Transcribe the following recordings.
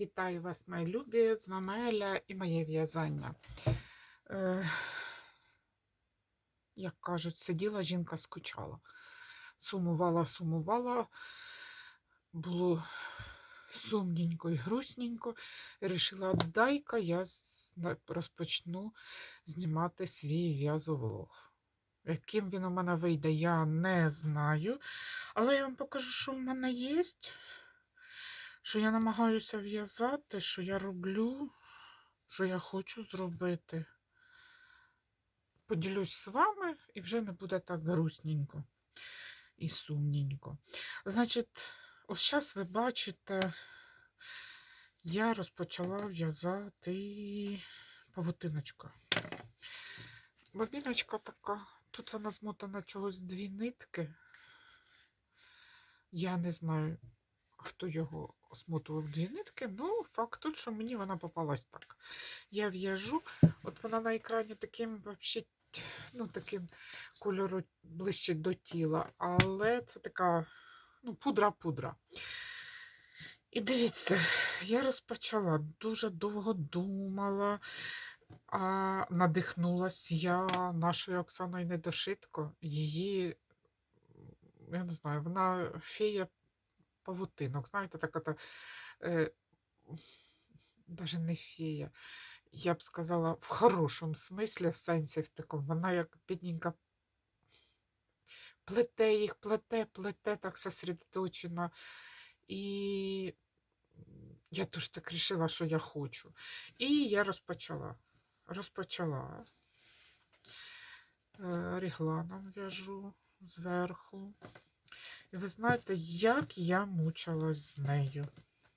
Вітаю вас, мої любі, з вами Еля і моє в'язання. Е, як кажуть, сиділа жінка, скучала. Сумувала, сумувала, було сумненько і грустненько. Рішила, дай-ка я розпочну знімати свій в'язовлог. Яким він у мене вийде, я не знаю. Але я вам покажу, що в мене є що я намагаюся в'язати, що я роблю, що я хочу зробити. Поділюсь з вами і вже не буде так грустненько і сумненько. Значить, ось зараз ви бачите, я розпочала в'язати павутиночка. Бобіночка така, тут вона змотана чогось дві нитки. Я не знаю, хто його смотував дві нитки, ну, факт тут, що мені вона попалась так. Я в'яжу, от вона на екрані таким вообще, ну, таким кольору ближче до тіла, але це така ну, пудра-пудра. І дивіться, я розпочала, дуже довго думала, а надихнулась я нашою Оксаною Недошитко. Її, я не знаю, вона фея павутинок. Знаєте, така та, е, даже не фея. Я б сказала, в хорошому смислі, в сенсі в такому. Вона як бідненька плете їх, плете, плете, так сосредоточена. І я теж так рішила, що я хочу. І я розпочала. Розпочала. Е, Регланом в'яжу зверху. І ви знаєте, як я мучилась з нею,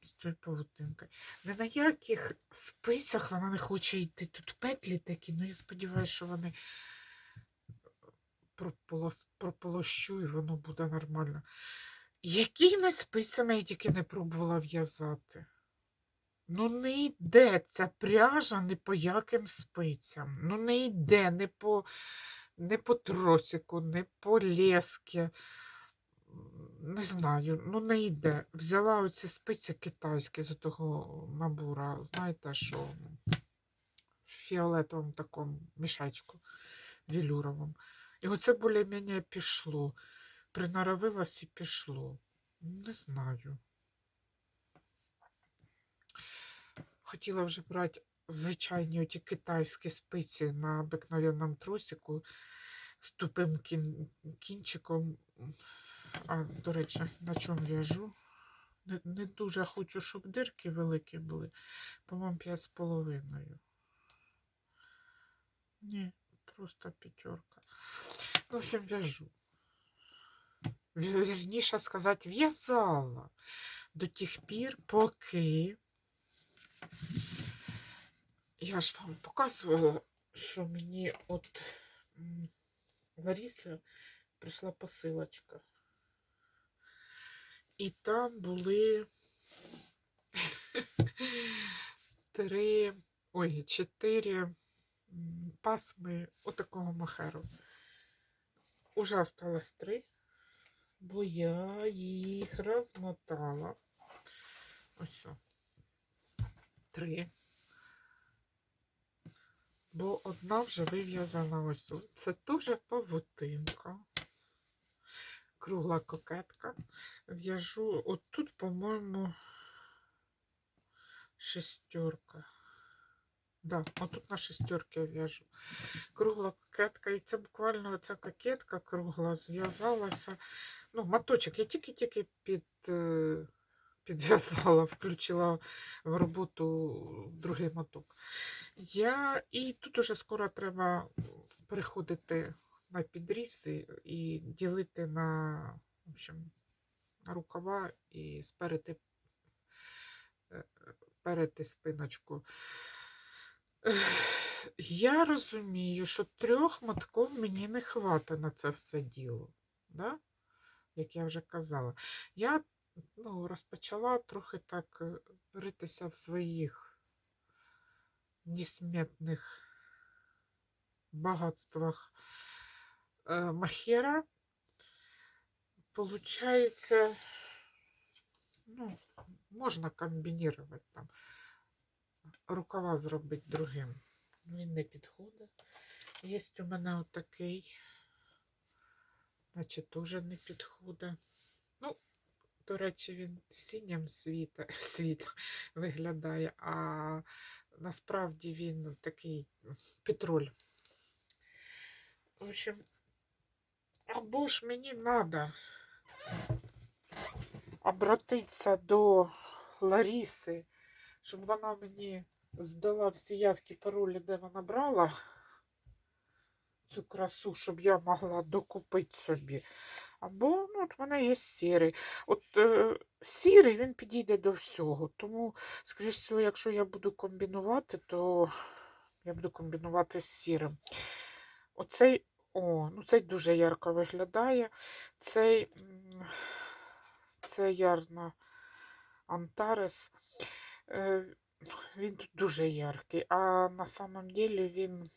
з цією павутинкою. Не на яких списах вона не хоче йти. Тут петлі такі, ну я сподіваюся, що вони прополощу і воно буде нормально. Якими списами я тільки не пробувала в'язати. Ну, не йде ця пряжа ні по яким спицям. Ну, не йде ні по, ні по тросику, ні по лески. Не знаю, ну не йде. Взяла оці спиці китайські з того набора, знаєте, що в фіолетовому такому мішечку велюровому. І оце більш-менш пішло. Приноровилось і пішло. Не знаю. Хотіла вже брати звичайні оті китайські спиці на обикновенному тросику з тупим кін... кінчиком. А, до речі, на чому в'яжу? Не, не дуже хочу, щоб дирки великі були. По-моєму, п'ять з половиною. Ні, просто п'ятерка. Ну, в общем, в'яжу. Вірніше сказати, в'язала до тих пір, поки я ж вам показувала, що мені от Ларіси прийшла посилочка. І там були три, ой, чотири пасми отакого махеру. Уже осталось три, бо я їх розмотала. Ось. Три. Бо одна вже вив'язана ось. Це теж павутинка. Кругла кокетка. В'яжу. От тут, по-моєму, шестерка. Да, отут на шестерки я в'яжу. Кругла кокетка. І це буквально оця кокетка кругла зв'язалася. Ну, моточок. Я тільки-тільки під, е, підв'язала, включила в роботу другий моток. Я і тут уже скоро треба переходити на підрізи і ділити на, в общем, рукава і сперети, е, перети спиночку. Я розумію, що трьох мотків мені не хватить на це все діло. Да? Як я вже казала. Я ну, розпочала трохи так е, ритися в своїх несметных богатствах э, махера. Получается, ну, можна комбінувати там. Рукава зробити другим. Він не підходить. Є у мене отакий. Значить, теж не підходить. Ну, до речі, він синім світа, світ виглядає, а насправді він такий петроль. В общем, або ж мені треба обратитися до Ларіси, щоб вона мені здала всі явки паролі, де вона брала цю красу, щоб я могла докупити собі. Або ну, от в мене є сірий. От е, сірий він підійде до всього. Тому, скоріш всього, якщо я буду комбінувати, то я буду комбінувати з сірим. Оцей, о, ну цей дуже ярко виглядає. Цей, це ярна Антарес. Е, він тут дуже яркий, а на самом деле він,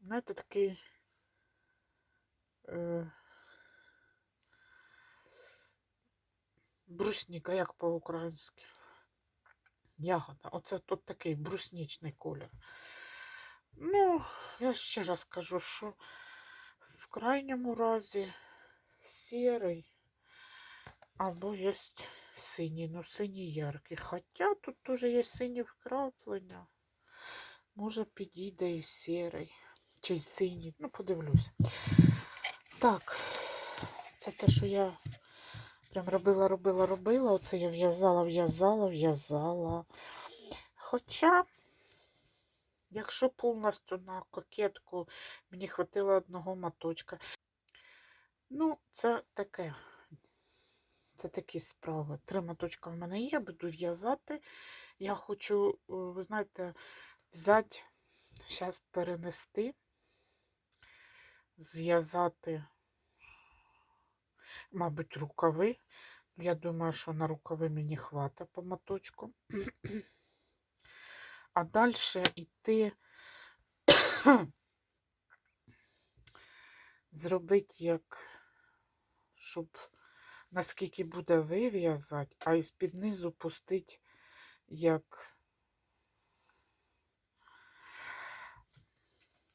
знаєте, такий. Е, Брусніка, як по-українськи. Ягода. Оце тут такий бруснічний колір. Ну, я ще раз кажу, що в крайньому разі сірий або є синій, ну синій яркий. Хоча тут теж є сині вкраплення. Може підійде і сірий, чи й синій. Ну, подивлюся. Так, це те, що я прям робила, робила, робила. Оце я в'язала, в'язала, в'язала. Хоча, якщо повністю на кокетку мені хватило одного моточка. Ну, це таке. Це такі справи. Три моточка в мене є, буду в'язати. Я хочу, е, ви знаєте, взяти, зараз перенести, зв'язати, мабуть, рукави. Я думаю, що на рукави мені хватить по моточку. А далі йти зробити як, щоб наскільки буде вив'язати, а із під низу пустити як,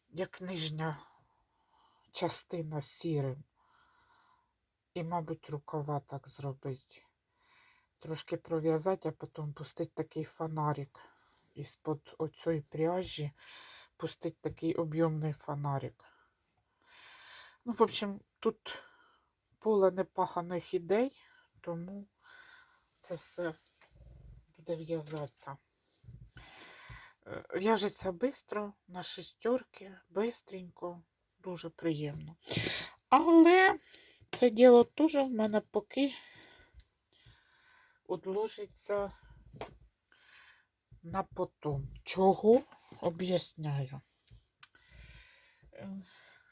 як нижня частина сірим. І, мабуть, рукава так зробити. Трошки пров'язати, а потім пустити такий фонарик. Із-под оцієї пряжі пустити такий об'ємний фонарик. Ну, в общем, тут поле непаханих ідей, тому це все буде в'язатися. Е, В'яжеться швидко, на шестерки, бистренько, дуже приємно. Але це діло теж в мене поки odложиться на потом. Чого? Об'ясняю. Е,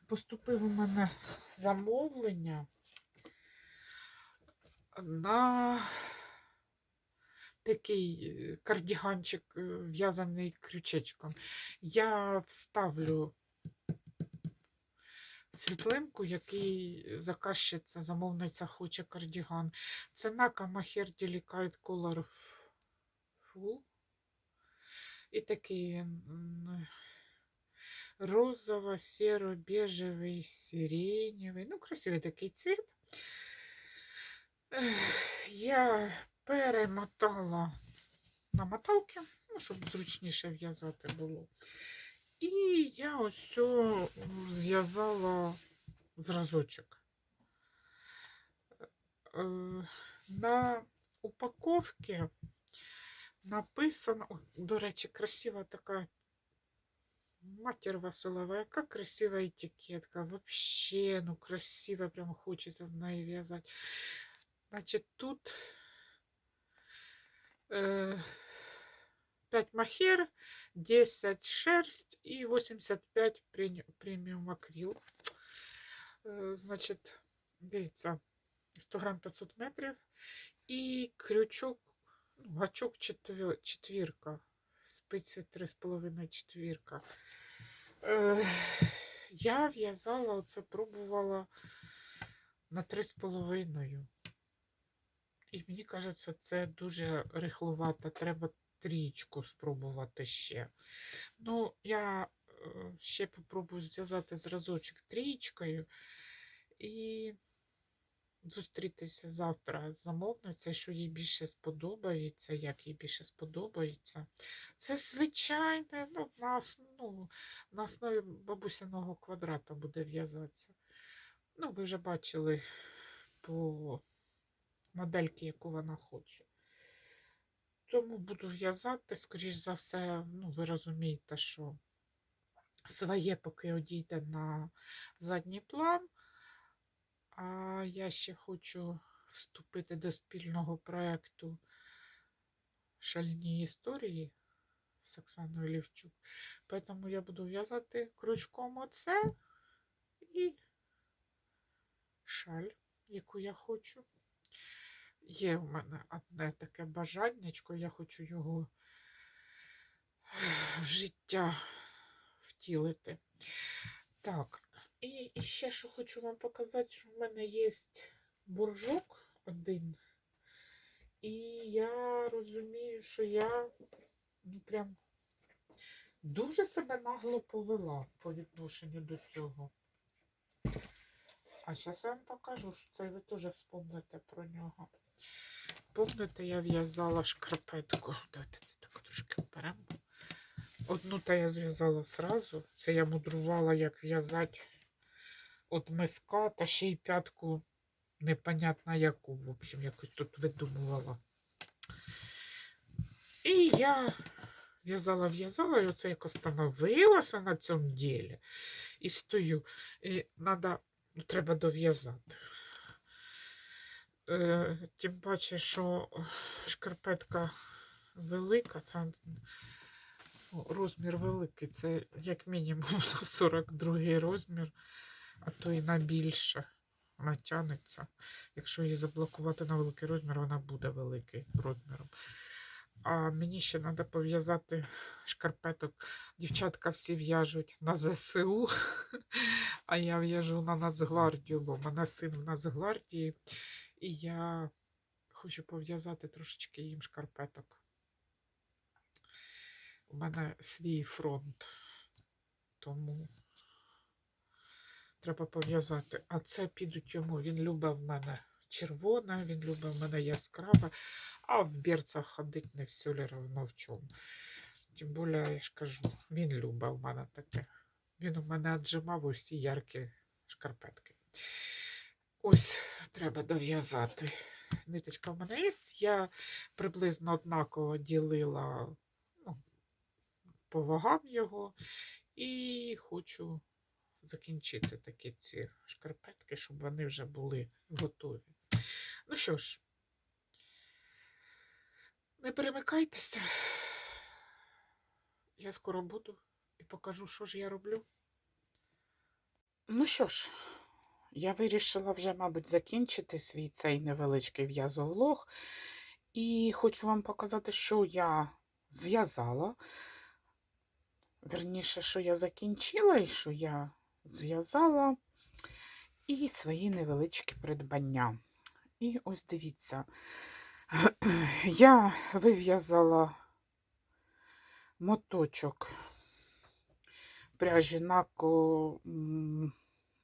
Поступив у мене замовлення на такий е, кардіганчик, е, в'язаний крючечком. Я вставлю світлинку, який заказчиця, замовниця хоче кардіган. Ціна Камахер Delicate Color Full. І такий розово, серо, бежевий, сиреневий. Ну, красивий такий цвіт. Я перемотала на моталки, ну, щоб зручніше в'язати було. І я ось зв'язала зразочок. Е, На упаковці написано, о, до речі, красива така матір Василова, яка красива етикетка. Вообще, ну красиво, прям хочеться з нею в'язати. Значить, тут е, 5 махер, 10 шерсть и 85 прені- преміум акрил. Е, Значить, дивіться, 100 грам 500 метрів. І крючок, ну, гачок четвірка. Спиці 3,5 четвірка. Е, я в'язала, оце пробувала на 3,5. І мені кажеться, це дуже рихлувато. Треба трічку спробувати ще. Ну, я е, ще попробую зв'язати зразочок трічкою і зустрітися завтра з замовницею, що їй більше сподобається, як їй більше сподобається. Це звичайне, ну, на, ну, на основі бабусиного квадрата буде в'язатися. Ну, ви вже бачили по модельки, яку вона хоче. Тому буду в'язати, скоріш за все, ну, ви розумієте, що своє поки одійде на задній план. А я ще хочу вступити до спільного проєкту Шальні історії з Оксаною Лівчук. Тому я буду в'язати крючком оце і шаль, яку я хочу. Є в мене одне таке бажаннячко, я хочу його в життя втілити. Так, і, ще що хочу вам показати, що в мене є буржок один. І я розумію, що я ну, прям дуже себе нагло повела по відношенню до цього. А зараз я вам покажу, що це ви теж вспомните про нього. Помните, я в'язала шкарпетку. Давайте це так трошки вберемо. Одну та я зв'язала сразу. Це я мудрувала, як в'язати от миска, та ще й п'ятку непонятно яку. В общем, якось тут видумувала. І я в'язала, в'язала, і оце як остановилася на цьому ділі. І стою. І надо, ну, треба дов'язати. Е, тим паче, що шкарпетка велика, це ну, розмір великий, це як мінімум 42 розмір, а то і на більше. Вона тягнеться. Якщо її заблокувати на великий розмір, вона буде великий розміром. А мені ще треба пов'язати шкарпеток. Дівчатка всі в'яжуть на ЗСУ, а я в'яжу на Нацгвардію, бо в мене син в Нацгвардії. І я хочу пов'язати трошечки їм шкарпеток. У мене свій фронт, тому треба пов'язати. А це підуть йому. Він любить в мене червоне, він любить в мене яскраве, а в берцях ходить не все равно в чому. Тим більше, я ж кажу, він любить в мене таке. Він у мене отжимав усі яркі шкарпетки. Ось треба дов'язати. Ниточка в мене є. Я приблизно однаково ділила ну, по вагам його і хочу закінчити такі ці шкарпетки, щоб вони вже були готові. Ну що ж, не перемикайтеся. Я скоро буду і покажу, що ж я роблю. Ну що ж, я вирішила вже, мабуть, закінчити свій цей невеличкий в'язовлог. І хочу вам показати, що я зв'язала. Верніше, що я закінчила і що я зв'язала. І свої невеличкі придбання. І ось дивіться, я вив'язала моточок пряжі на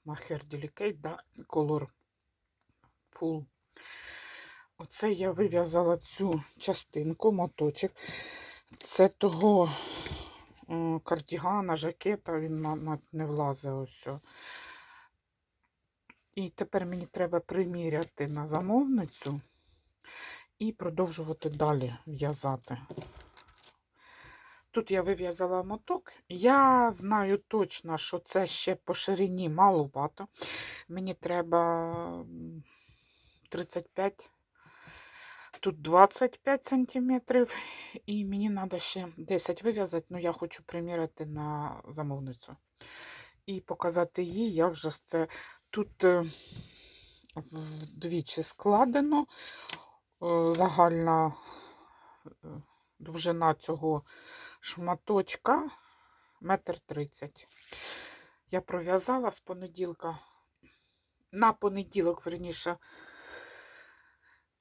Махер Delicate, да, Color Full. Оце я вив'язала цю частинку, моточок. Це того кардігана, жакета, він на, на, не влазить ось. І тепер мені треба приміряти на замовницю і продовжувати далі в'язати. Тут я вив'язала моток. Я знаю точно, що це ще по ширині маловато. Мені треба 35, тут 25 сантиметрів, і мені треба ще 10 вив'язати, але я хочу приміряти на замовницю. І показати їй, як же це тут е, вдвічі складено. Е, Загальна е, довжина цього шматочка метр тридцять. Я пров'язала з понеділка. На понеділок, верніше.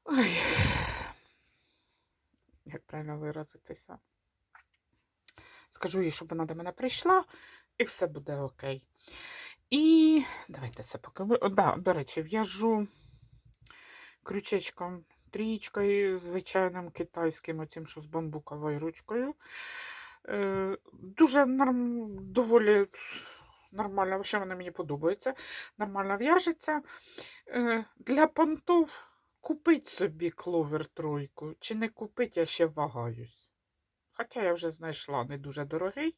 Ой, правильно виразитися. Скажу їй, щоб вона до мене прийшла, і все буде окей. І давайте це поки. Да, до речі, в'яжу крючечком трієчкою, звичайним китайським, оцим, що з бамбуковою ручкою. Е, дуже норм, доволі нормально, що вона мені подобається. Нормально в'яжеться. Е, для понтов купить собі кловер тройку, чи не купить, я ще вагаюсь. Хоча я вже знайшла не дуже дорогий.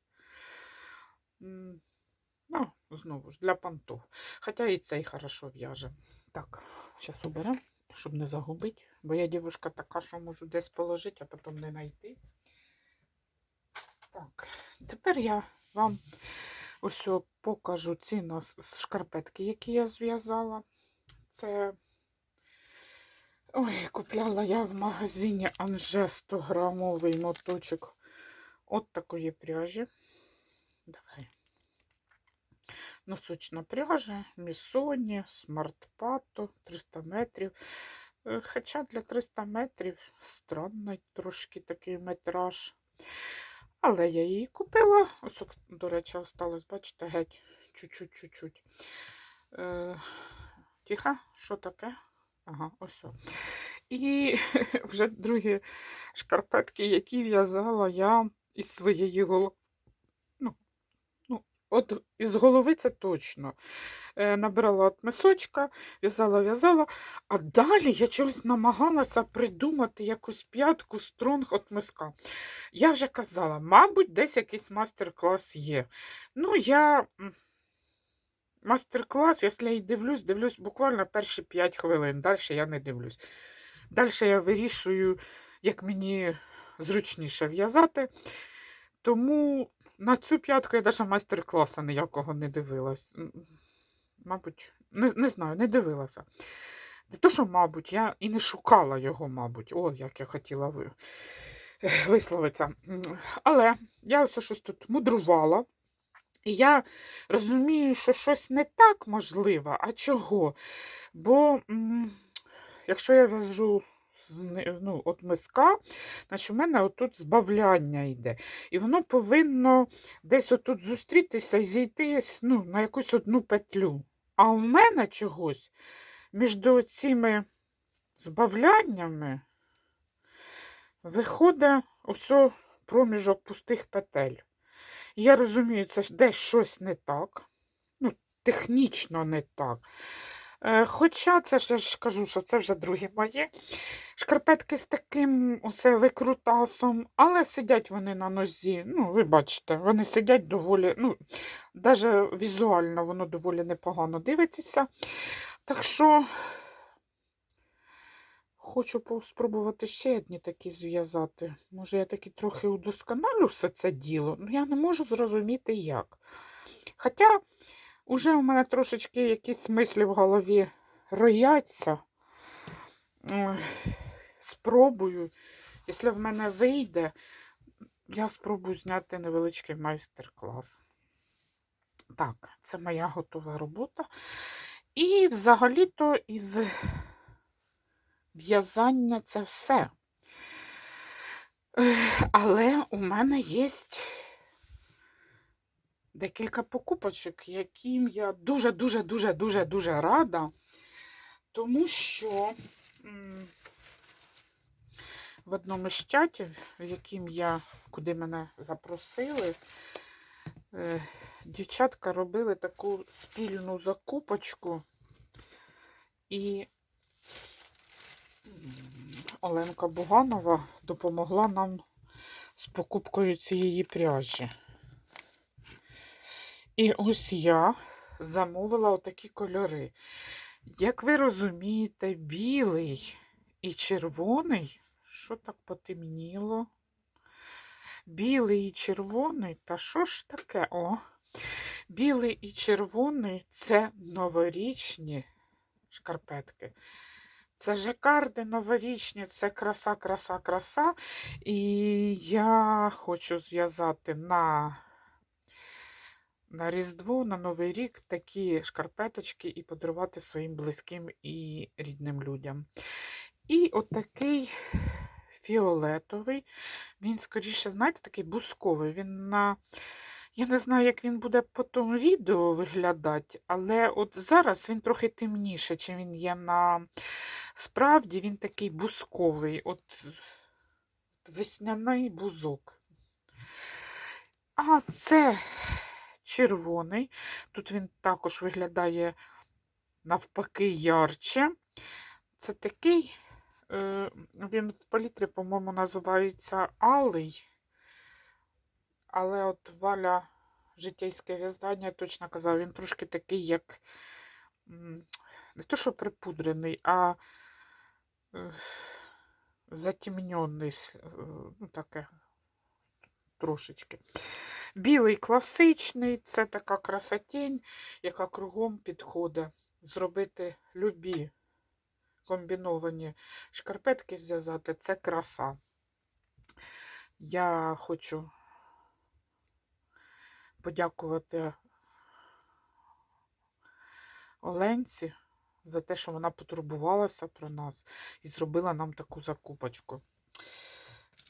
Ну, знову ж, для понтов. Хоча і цей хорошо в'яже. Так, зараз уберемо, щоб не загубити. Бо я дівчинка така, що можу десь положити, а потім не знайти. Так, тепер я вам ось покажу ці шкарпетки, які я зв'язала. Це. Ой, купляла я в магазині Анже 100 грамовий моточок от такої пряжі. Давай. Носочна пряжа, місоні, смартпато, 300 метрів. Е, Хоча для 300 метрів странний трошки такий метраж. Але я її купила. Ось, до речі, осталось, бачите, геть чуть-чуть, чуть-чуть. Е, тихо, що таке? Ага, ось. І вже другі шкарпетки, які в'язала я із своєї голови. Ну, ну, от із голови це точно. Е, набирала от мисочка, в'язала, в'язала, а далі я чогось намагалася придумати якусь п'ятку стронг от миска. Я вже казала, мабуть, десь якийсь мастер-клас є. Ну, я мастер-клас, якщо я й дивлюсь, дивлюсь буквально перші 5 хвилин. Далі я не дивлюсь. Далі я вирішую, як мені зручніше в'язати. Тому на цю п'ятку я навіть майстер-класу ніякого не дивилась. Мабуть, не, не знаю, не дивилася. Не то, що, мабуть, я і не шукала його, мабуть. О, як я хотіла ви... висловитися. Але я ось щось тут мудрувала. І я розумію, що щось не так можливо. А чого? Бо якщо я в'яжу ну, от миска, значить у мене отут збавляння йде. І воно повинно десь отут зустрітися і зійти ну, на якусь одну петлю. А у мене чогось між цими збавляннями виходить ось проміжок пустих петель. Я розумію, це ж десь щось не так. Ну, технічно не так. Е, хоча це ж я ж кажу, що це вже друге моє. Шкарпетки з таким оце викрутасом, але сидять вони на нозі. Ну, ви бачите, вони сидять доволі, ну, навіть візуально воно доволі непогано дивиться. Так що хочу спробувати ще одні такі зв'язати. Може, я таки трохи удосконалю все це діло, ну я не можу зрозуміти як. Хоча уже у мене трошечки якісь мислі в голові рояться. Спробую. Якщо в мене вийде, я спробую зняти невеличкий майстер-клас. Так, це моя готова робота. І взагалі-то із в'язання це все. Але у мене є декілька покупочок, яким я дуже-дуже-дуже-дуже-дуже рада, тому що в одному з чатів, в яким я, куди мене запросили, е, дівчатка робили таку спільну закупочку. І Оленка Буганова допомогла нам з покупкою цієї пряжі. І ось я замовила отакі кольори. Як ви розумієте, білий і червоний, що так потемніло? Білий і червоний, та що ж таке? О, білий і червоний це новорічні шкарпетки. Це жакарди новорічні, це краса, краса, краса. І я хочу зв'язати на, на Різдво, на Новий рік такі шкарпеточки і подарувати своїм близьким і рідним людям. І отакий фіолетовий. Він, скоріше, знаєте, такий бусковий. Він на. Я не знаю, як він буде по тому відео виглядати, але от зараз він трохи темніше, чим він є на справді, він такий бусковий, от весняний бузок. А це червоний. Тут він також виглядає навпаки ярче. Це такий, е, він в палітрі, по-моєму, називається алий. Але от Валя житейське в'язання точно казав, він трошки такий, як не то, що припудрений, а затемнений, е, ну таке трошечки. Білий класичний, це така красотень, яка кругом підходить. Зробити любі комбіновані шкарпетки зв'язати це краса. Я хочу подякувати Оленці за те, що вона потурбувалася про нас і зробила нам таку закупочку.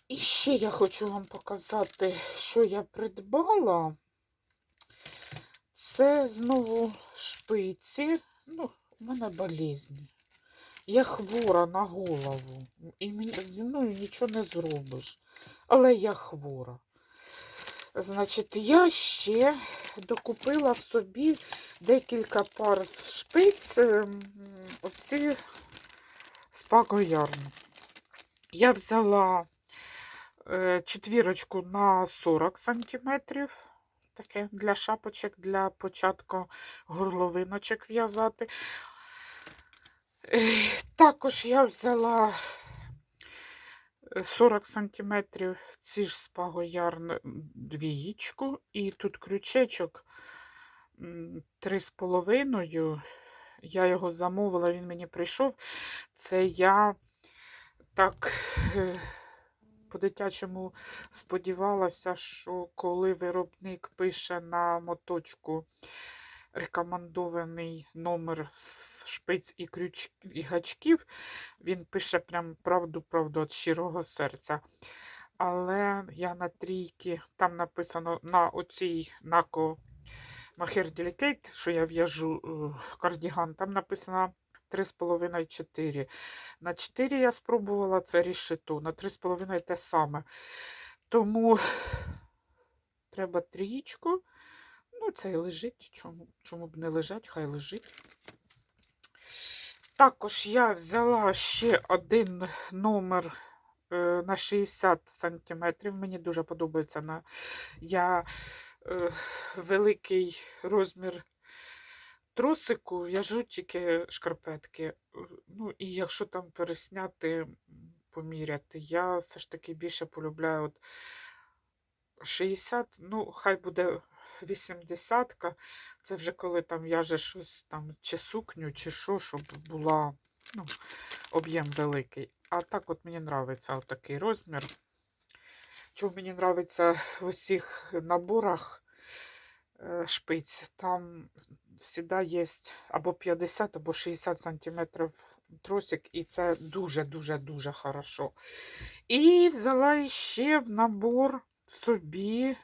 І ще я хочу вам показати, що я придбала. Це знову шпиці. Ну, у мене болезні. Я хвора на голову. І зі мною нічого не зробиш. Але я хвора. Значить, я ще докупила собі декілька пар шпиць. ем, Оці з Pago Я взяла е, четвірочку на 40 сантиметрів. Таке для шапочок, для початку горловиночок в'язати. Також я взяла 40 сантиметрів ці ж Pago двієчку. І тут крючечок м, три з половиною. Я його замовила, він мені прийшов. Це я так е, по-дитячому сподівалася, що коли виробник пише на моточку рекомендований номер з шпиць і крюч і гачків, він пише прям правду-правду від щирого серця. Але я на трійки, там написано на оцій нако Махер Delicate, що я в'яжу е, кардіган, там написано 3,5-4. На 4 я спробувала це рішито, на 3,5 те саме. Тому треба трієчку. Це і лежить. Чому, чому б не лежать, хай лежить. Також я взяла ще один номер е, на 60 см. Мені дуже подобається. На... Я е, великий розмір тросику, в'яжу тільки шкарпетки. Ну, і якщо там пересняти, поміряти, я все ж таки більше полюбляю от 60, ну, хай буде 80. Це вже коли там в'яже щось там, чи сукню, чи що, щоб була ну, об'єм великий. А так от мені подобається такий розмір. Чому мені подобається в усіх наборах е, шпиць, там завжди є або 50, або 60 сантиметрів тросик, і це дуже-дуже-дуже хорошо. І взяла ще в набор собі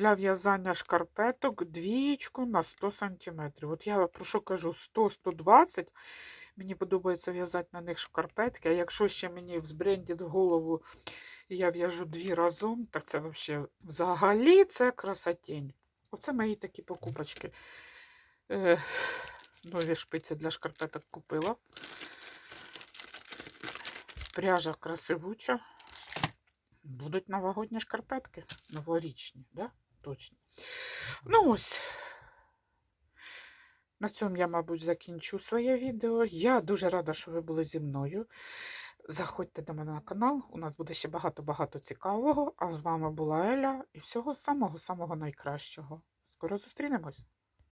для в'язання шкарпеток двієчку на 100 см. От я про що кажу 100-120 Мені подобається в'язати на них шкарпетки. А якщо ще мені взбрендить в голову, і я в'яжу дві разом, так це взагалі взагалі це красотень. Оце мої такі покупочки. Е, нові шпиці для шкарпеток купила. Пряжа красивуча. Будуть новогодні шкарпетки. Новорічні, да? Точно. Ну ось. На цьому я, мабуть, закінчу своє відео. Я дуже рада, що ви були зі мною. Заходьте до мене на канал, у нас буде ще багато-багато цікавого. А з вами була Еля і всього самого-самого найкращого. Скоро зустрінемось!